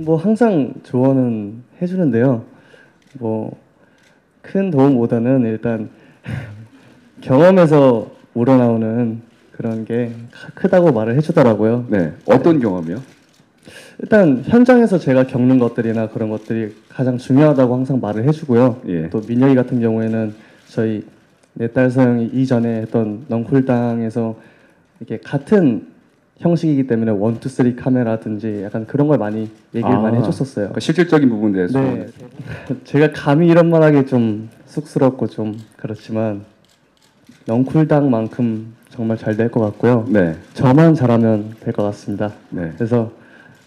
뭐 항상 조언은 해주는데요. 뭐 큰 도움보다는 일단 경험에서 우러나오는 그런 게 크- 크다고 말을 해주더라고요. 네. 어떤 경험이요? 일단 현장에서 제가 겪는 것들이나 그런 것들이 가장 중요하다고 항상 말을 해주고요. 예. 또 민혁이 같은 경우에는 저희 내 딸 서영이 이전에 했던 넝쿨당에서 이렇게 같은 형식이기 때문에 원투 쓰리 카메라든지 약간 그런 걸 많이 얘기를 아, 많이 해줬었어요. 그러니까 실질적인 부분에 대해서. 네, 제가 감히 이런 말하기 좀 쑥스럽고 좀 그렇지만 넝쿨당만큼 정말 잘 될 것 같고요. 네. 저만 잘하면 될 것 같습니다. 네. 그래서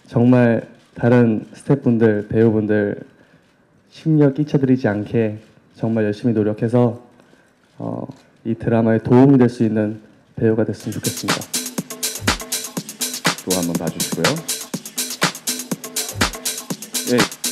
정말 다른 스태프분들, 배우분들 심려 끼쳐드리지 않게 정말 열심히 노력해서 어, 이 드라마에 도움이 될 수 있는 배우가 됐으면 좋겠습니다. 또 한번 봐주시고요. 예.